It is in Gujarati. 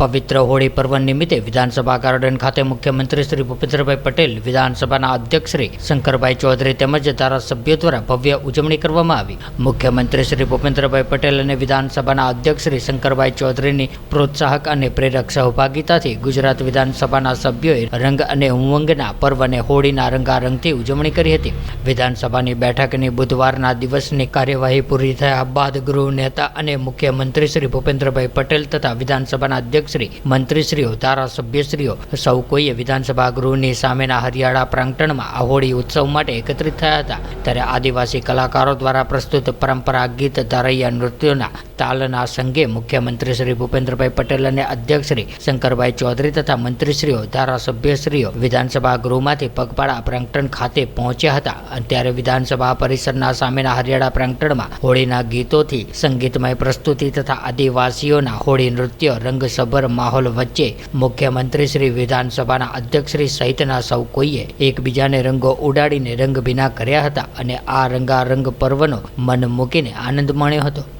પવિત્ર હોળી પર્વ નિમિત્તે વિધાનસભા ગાર્ડન ખાતે મુખ્યમંત્રી શ્રી ભૂપેન્દ્રભાઈ પટેલ, વિધાનસભાના અધ્યક્ષ શ્રી શંકરભાઈ ચૌધરી તેમજ ધારાસભ્યો દ્વારા ભવ્ય ઉજવણી કરવામાં આવી. મુખ્યમંત્રી શ્રી ભૂપેન્દ્રભાઈ પટેલ અને વિધાનસભાના અધ્યક્ષ શ્રી શંકરભાઈ ચૌધરીની પ્રોત્સાહક અને પ્રેરક સહભાગિતાથી ગુજરાત વિધાનસભાના સભ્યોએ રંગ અને ઉમંગના પર્વને હોળીના રંગારંગથી ઉજવણી કરી હતી. વિધાનસભાની બેઠકની બુધવારના દિવસની કાર્યવાહી પૂરી થયા બાદ ગૃહ નેતા અને મુખ્યમંત્રી શ્રી ભૂપેન્દ્રભાઈ પટેલ તથા વિધાનસભાના અધ્યક્ષશ્રી, મંત્રીશ્રીઓ, ધારાસભ્યશ્રીઓ, સૌ કોઈએ વિધાનસભા ગૃહની સામેના હરિયાળા પ્રાંગણમાં આ ઉત્સવ માટે એકત્રિત થયા હતા. ત્યારે આદિવાસી કલાકારો દ્વારા પ્રસ્તુત પરંપરા ગીત ધારૈયા નૃત્યોના તાલના સંગે મુખ્યમંત્રી શ્રી ભૂપેન્દ્રભાઈ પટેલ અને અધ્યક્ષ શ્રી શંકરભાઈ ચૌધરી તથા મંત્રીશ્રીઓ, ધારાસભ્યશ્રીઓ વિધાનસભા ગૃહમાંથી પગપાળા પ્રાંગણ ખાતે પહોંચ્યા હતા. ત્યારે વિધાનસભા પરિસરના સામેના હરિયાળા પ્રાંગણમાં હોળીના ગીતોથી, સંગીતમય પ્રસ્તુતિ તથા આદિવાસીઓના હોળી નૃત્ય રંગસભર માહોલ વચ્ચે મુખ્યમંત્રી શ્રી વિધાનસભાના અધ્યક્ષશ્રી સહિતના સૌ કોઈએ એકબીજાને રંગો ઉડાડીને રંગભીના કર્યા હતા અને આ રંગારંગ પર્વનો મન મૂકીને આનંદ માણ્યો હતો.